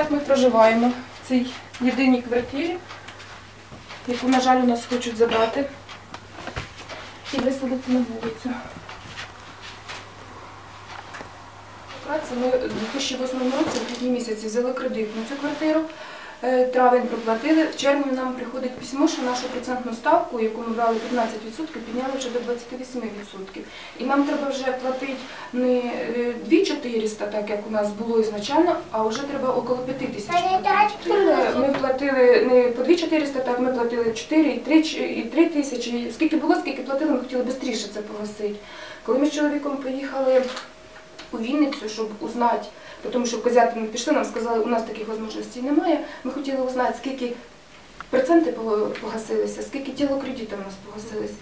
так ми проживаємо в цій єдиній квартирі, яку, на жаль, у нас хочуть забрати і виселити на вулицю. Ми у 2008 році, в квітні місяці, взяли кредит на цю квартиру. Е, Травень проплатили. В червні нам приходить письмо, що нашу процентну ставку, яку ми брали 15%, підняли вже до 28%. І нам треба вже платити не е, 2400, так як у нас було ізначально, а вже треба около 5 тисяч. Ми платили не по 2400, так ми платили 4 і 3, і 3 тисячі. Скільки було, скільки платили, ми хотіли швидше це погасити. Коли ми з чоловіком поїхали у Вінницю, щоб узнати, тому що в Козятину пішли, нам сказали, у нас таких можливостей немає. Ми хотіли узнати, скільки проценти погасилися, скільки тіло кредиту у нас погасились.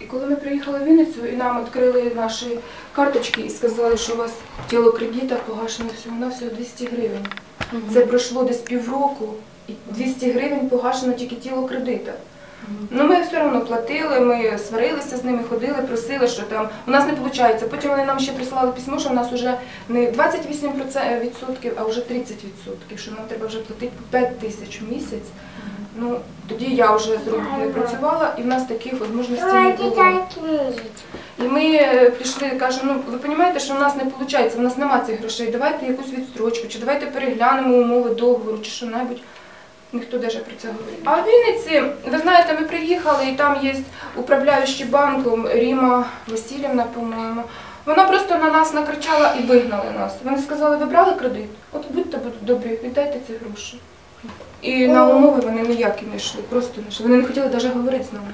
І коли ми приїхали в Вінницю, і нам відкрили наші карточки і сказали, що у вас тіло кредита погашено всього на всього 200 гривень. Це пройшло десь півроку, і 200 гривень погашено тільки тіло кредита. Ну ми все одно платили, ми сварилися з ними, ходили, просили, що там у нас не виходить. Потім вони нам ще прислали письмо, що у нас вже не 28%, а вже 30%, що нам треба вже платити по 5 тисяч в місяць. Ну тоді я вже з рук не працювала, і в нас таких можливостей не було. І ми е, пішли, кажемо, ну ви розумієте, що в нас не виходить, в нас немає цих грошей, давайте якусь відстрочку, чи давайте переглянемо умови договору, чи що-небудь. Ніхто даже про це говорить. А в Вінниці, ви знаєте, ми приїхали, і там є управляючий банком Ріма Васильівна, по-моєму. Вона просто на нас накричала і вигнали нас. Вони сказали, ви брали кредит? От будьте будь- добрі, віддайте ці гроші. І на умови вони ніякі не йшли, просто не йшли. Вони не хотіли навіть говорити з нами.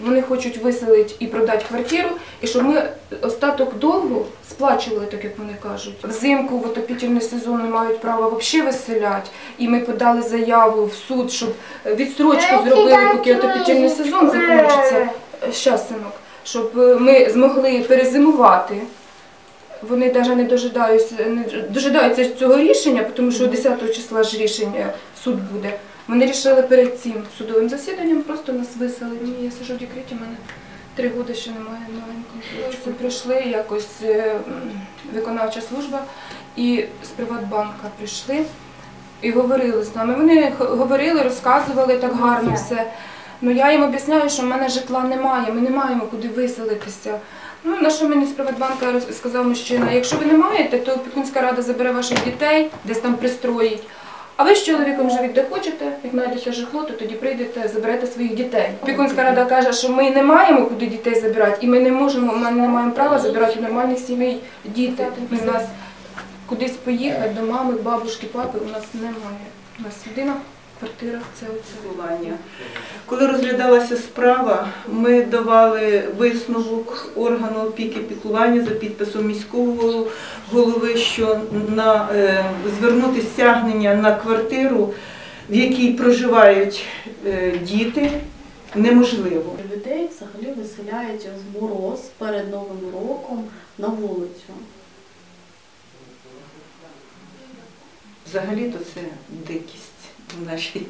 Вони хочуть виселити і продати квартиру, і щоб ми остаток довгу сплачували, так як вони кажуть. Взимку в отопітельний сезон не мають права взагалі виселяти. І ми подали заяву в суд, щоб відстрочку зробили, поки отопітельний сезон закінчиться. Щас, синок, щоб е, ми змогли перезимувати. Вони навіть не дожидаються, не дожидаються цього рішення, тому що 10 числа ж рішення суд буде. Вони вирішили перед цим судовим засіданням просто нас виселили. Ні, я сижу в декреті, в мене три роки ще немає маленького. Ось Прийшли якось е, виконавча служба і з Приватбанка прийшли і говорили з нами. Вони говорили, розказували так гарно все. Ну я їм об'ясняю, що в мене житла немає, ми не маємо куди виселитися. Ну, на що мені з Приватбанка сказав мужчина, якщо ви не маєте, то опікунська рада забере ваших дітей, десь там пристроїть. А ви з чоловіком живіть де хочете, як знайдеться житло, то тоді прийдете, заберете своїх дітей. Опікунська рада каже, що ми не маємо куди дітей забирати, і ми не можемо, ми не маємо права забирати нормальних сімей діти. Ми нас кудись поїхати до мами, бабушки, папи у нас немає. У нас єдина квартира це оце. піклування. Коли розглядалася справа, ми давали висновок органу опіки піклування за підписом міського голови, що на, е, звернути стягнення на квартиру, в якій проживають е, діти, неможливо. Людей взагалі виселяють в мороз перед Новим роком на вулицю. Взагалі-то це дикість в нашій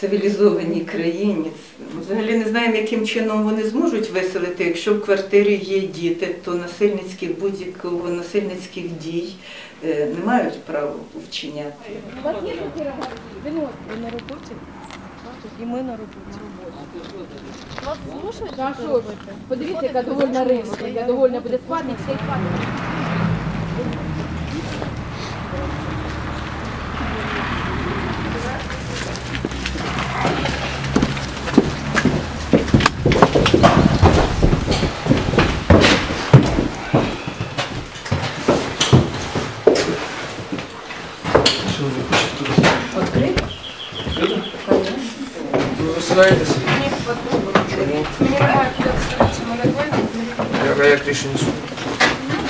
цивілізованій країні. Взагалі не знаємо, яким чином вони зможуть виселити. Якщо в квартирі є діти, то насильницьких будь-якого насильницьких дій е, не мають права вчиняти. Ви на роботі? І ми на роботі. Вас робити? Подивіться, яка довольна риска, я довольна буде складно, все і. Ви виселяєтеся? Мені потрібно. Мені немає куди виселитися, мене двоє. Як, а як рішення суду?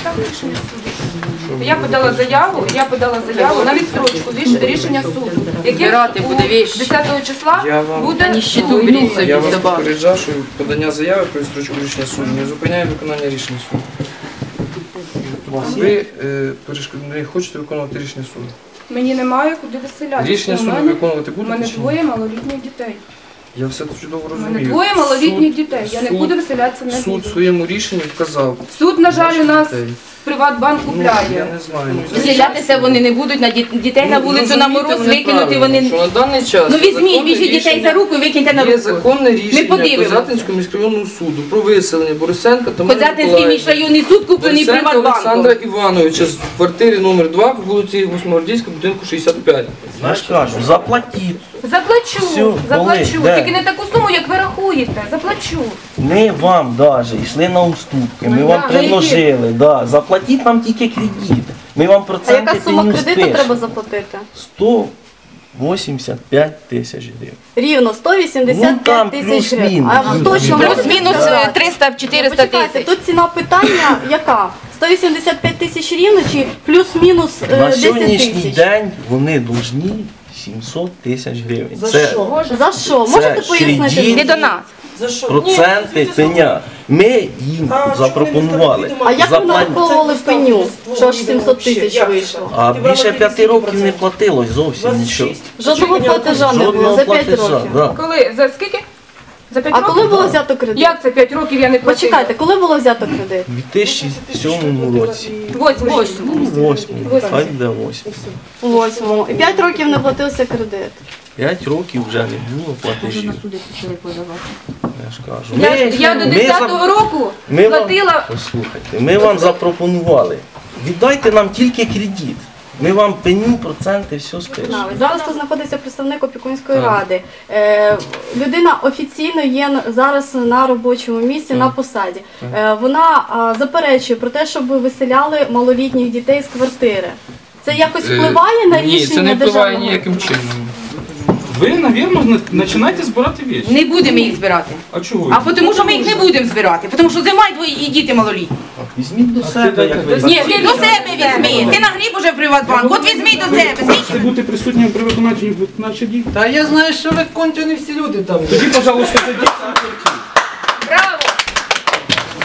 Так, рішення суду. Я подала заяву, я подала заяву на відстрочку ріш- рішення суду, яке Збирати буде вещи. 10 числа вам- буде Нищету беріть собі. Я вас собак. попереджав, що подання заяви про відстрочку рішення суду не зупиняє виконання рішення суду. Ви е, перешкод- не хочете виконувати рішення суду. Мені немає куди виселятися. Рішення У суду мене- виконувати У мене чи ні? двоє малолітніх дітей. Я все це чудово У розумію. мене двоє малолітніх Суд- дітей. Я не суд- буду виселятися на Суд в своєму рішенні вказав. Суд, на жаль, у нас дітей. Приватбанк Ну, купляє. я не знаю. ну, це- Виселятися вони не будуть, на діт- дітей на Ну, вулицю на розумієте мороз мене викинути правильно, вони. що на даний час Ну візьміть, законне візьміть дітей рішення- за руку і викиньте на Є руку. законне рішення. Козятинського міськрайонного суду про виселення Борисенка та Козятинський міжрайонний суд куплений Борисенка Олександра Приватбанком. Івановича з квартири номер 2 по вулиці Восьмигвардійська, будинку 65. Знаєш, кажу, заплатіть. Заплачу, Всю, заплачу. коли? Де? Тільки не таку суму, як ви рахуєте. Заплачу. Ми вам даже йшли на уступки, ми Ну, вам да. предложили, да, заплатіть нам тільки кредит. Ми вам А проценти яка сума кредиту спишемо. треба заплатити? 185 тисяч гривень. Рівно Ну, 185 там тисяч гривень. плюс-мінус. А точно Плюс-мінус можете сказати? 300-400 Почекайте, тисяч. тут ціна питання яка? 185 тисяч рівно чи плюс-мінус е, На 10 сьогоднішній тисяч? день вони должні 700 тисяч гривень. За Це За що? Можете пояснити? Не до нас. проценти пеня. Ми їм запропонували. А як ви Заплат- нараховували пеню? Що аж 700 тисяч вийшло? А більше п'яти років не платилось зовсім нічого. Жодного платежа не було Жодного за 5 платежа. років. Да. Коли? За скільки? За 5 А років? коли було взято кредит? Як це 5 років я не платила? Почекайте, коли було взято кредит? У 2007 році. Восьм, восьм. Хай буде восьмий. У восьмому. І 5 років не платився кредит. П'ять років вже не було платежів. Я ж кажу. Я, Ми- я до ми 10-го за- року ми вам- платила. Послухайте, ми вам запропонували. Віддайте нам тільки кредит. Ми вам пеню, проценти, все спишемо. Зараз тут знаходиться представник опікунської ради. Е, людина офіційно є зараз на робочому місці на посаді. Е, вона а, заперечує про те, щоб виселяли малолітніх дітей з квартири. Це якось впливає на рішення Ні, це не впливає державного? ніяким чином. Ви, навірно, починаєте збирати вещи. Не будемо їх збирати. А чого? А тому що ми їх не будемо збирати, тому що зима і твої і діти малолітні. Візьміть до себе, як ви Ні, ти до себе візьми. Ти нагріб уже в Приватбанк. От візьми до себе. Хочете бути присутнім при виконанні наші діти. Та я знаю, що ви кончені всі люди там. Тоді, пожалуйста, зайдіть. Браво!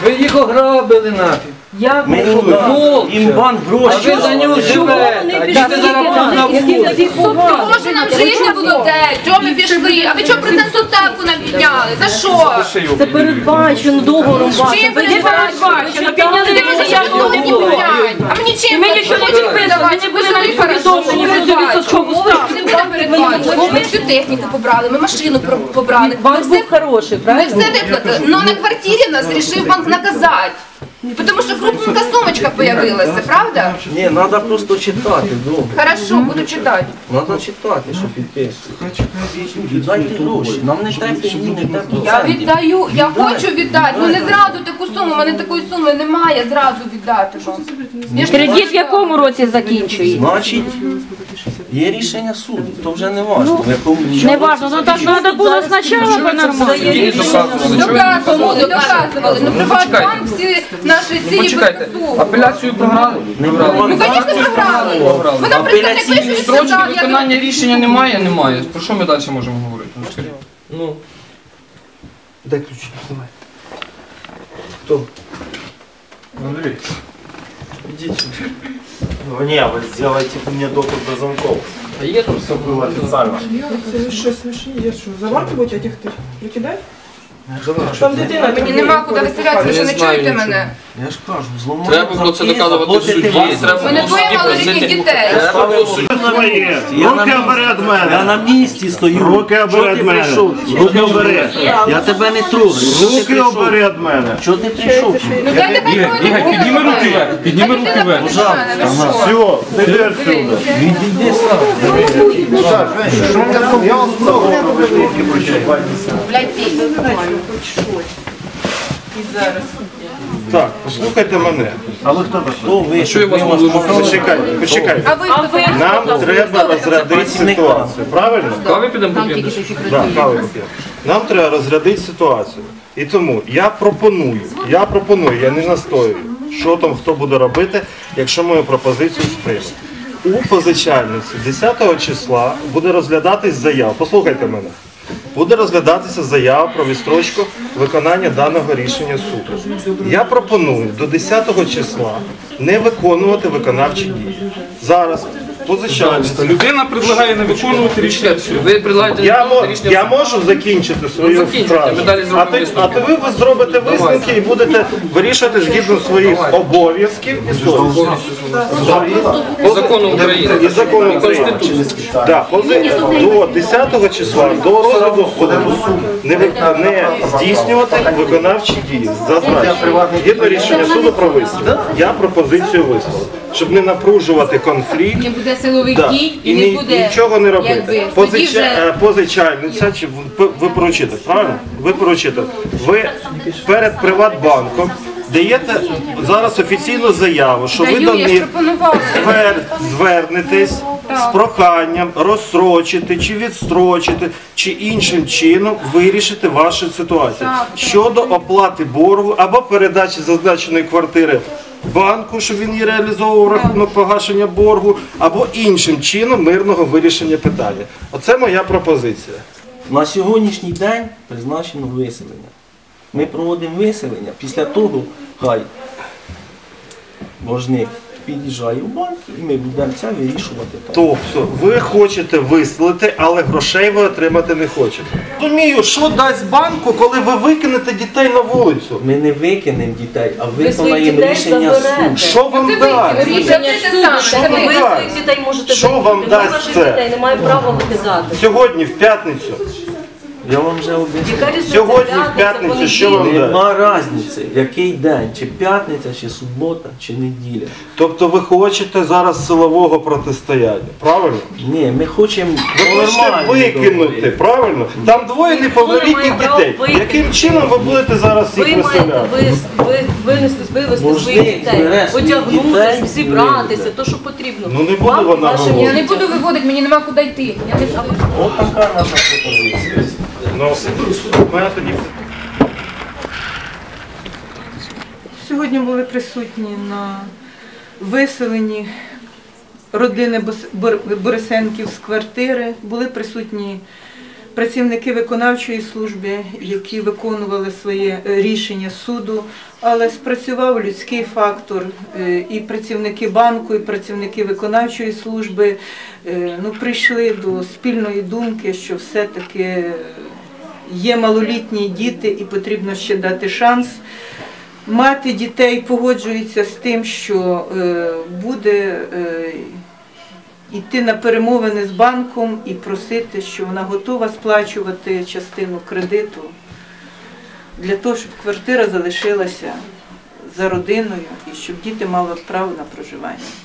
Ви їх ограбили нафіг. Як Ми Молча. їм банк А ви за нього живете. Діти зараз на вулиці. Тому що нам жити не було де, чого ми пішли? А ви чого процентну ставку нам підняли? За що? Це передбачено договором. Чим передбачено? Підняли де може я не піднять. А мені чим ми нічого не підписували, чи були мені повідомлені про відсоткову ставку? Не буде передбачено. Ми всю техніку побрали, ми машину про- побрали. Ми все хороший, Ми все виплатили. Но на квартирі нас вирішив банк наказати. Тому що крупненька сумочка появилася, правда? Ні, треба просто читати, добре. Хорошо, буду читати. Треба читати, що підписують. Віддайте гроші. Нам не треба ні, не треба Я віддаю, я хочу віддати. Ну не зразу таку суму, у мене такої суми немає, зразу віддати вам. Я ж не Кредит в якому році закінчується? Значить, є рішення суду, то вже не важливо. в якому Не важно, ну так треба було спочатку по-нормальному. Доказували. Доказували, доказували. Ну Приватбанк почекайте всі наші ці Почекайте, безпосу. апеляцію програли? Програли. Ну, звісно, програли. Вона представник Апеляційний вийшов і Строчки сказав, я виконання рішення немає, немає. Про що ми далі можемо говорити? Ну, скажіть. Ну. Дай ключі, давай. Хто? Андрей. Идите сюда. Ну, не, вы сделайте мне допуск до замков. А є там все Было официально. Це що смішні є, що заваркувати этих тих викидати? Давай. Там дитина. Мені нема куди виселятися, ви що не Не знаю чуєте нічого. мене? Я ж кажу, зламали Треба було це доказувати в суді. Треба У мене було в двоє малолітніх просити. дітей. Треба було в суді. Своє. Я на Руки місці. обери від Я мене. на місці стою. Руки Чого ти від мене. прийшов? Руки обери. Я тебе не трогаю. Чого ти Руки прийшов? обери від мене. Чого ти прийшов? Ну дайте хай Ігор, Ігор, підніми руки вверх, підніми руки вверх. мене, що? Все, ти отсюда. Відійди сам. Блядь, пій. Так, послухайте мене. А ви хто Хто ви? Що я вас можу? Почекайте, почекайте. А ви? Нам треба розрядити ситуацію, правильно? Кави підемо поп'ємо? Нам треба розрядити ситуацію. І тому я пропоную, я пропоную, я не настоюю, що там хто буде робити, якщо мою пропозицію сприйме. У позичальниці 10 числа буде розглядатись заява. Послухайте мене. Буде розглядатися заява про відстрочку виконання даного рішення суду. Я пропоную до 10 числа не виконувати виконавчі дії. Зараз позичальниця. Людина предлагає не виконувати рішення. Ви предлагаєте Я, мо- рішення я можу закінчити свою закінчуйте, фразу. ми далі а, ти, висновки. а то ви, ви зробите висновки і будете вирішувати згідно своїх обов'язків і совісті. По закону України. І закону України. Да, пози- до 10 числа до розгляду суду не, ви- не здійснювати виконавчі дії. Зазначено. Згідно рішення суду про висновок. Я пропозицію висловив. Щоб не напружувати конфлікт. Буде Да. дій І, ні- не буде нічого не робити. якби, тоді Позича, вже- е, позичальниця, чи ви, ви поручите, правильно? Ви поручите. Ви перед Приватбанком даєте зараз офіційну заяву, що ви Даю, до я ж них пропонувала. звер, звернетесь з проханням розсрочити чи відстрочити, чи іншим чином вирішити вашу ситуацію щодо оплати боргу або передачі зазначеної квартири банку, щоб він її реалізовував рахунок погашення боргу, або іншим чином мирного вирішення питання. Оце моя пропозиція. На сьогоднішній день призначено виселення. Ми проводимо виселення, після того хай боржник під'їжджає в банк і ми будемо це вирішувати. так. Тобто ви хочете виселити, але грошей ви отримати не хочете. Розумію, що дасть банку, коли ви викинете дітей на вулицю? Ми не викинемо дітей, а виконаємо дітей рішення заберете. суду. Що вам дасть? ви- Рішення суду, Що ви своїх дітей можете Що вам викинути. дасть ваших це? дітей немає права викидати. Сьогодні, в п'ятницю. Я вам вже об'яснив. Сьогодні в п'ятницю що вам дасть? Нема різниці, який день, чи п'ятниця, чи субота, чи неділя. Тобто ви хочете зараз силового протистояння, правильно? Ні, ми хочемо Ви хочете нормально викинути, правильно? Там двоє неповнолітніх дітей. Яким чином ви будете зараз Ви їх маєте виселяти? вис- ви- винести, Можливо, своїх дітей, дітей, одягнутися, зібратися, то, що потрібно. Ну, не буде Вам вона вашим говорити. Я не дітям. буду виводити, мені нема куди йти. Я не От така наша пропозиція. Ну, мене тоді Сьогодні були присутні на виселенні родини Борисенків з квартири. Були присутні працівники виконавчої служби, які виконували своє е, рішення суду, але спрацював людський фактор. Е, І працівники банку, і працівники виконавчої служби е, ну, прийшли до спільної думки, що все-таки є малолітні діти і потрібно ще дати шанс. Мати дітей погоджується з тим, що е, буде е, йти на перемовини з банком і просити, що вона готова сплачувати частину кредиту для того, щоб квартира залишилася за родиною і щоб діти мали право на проживання.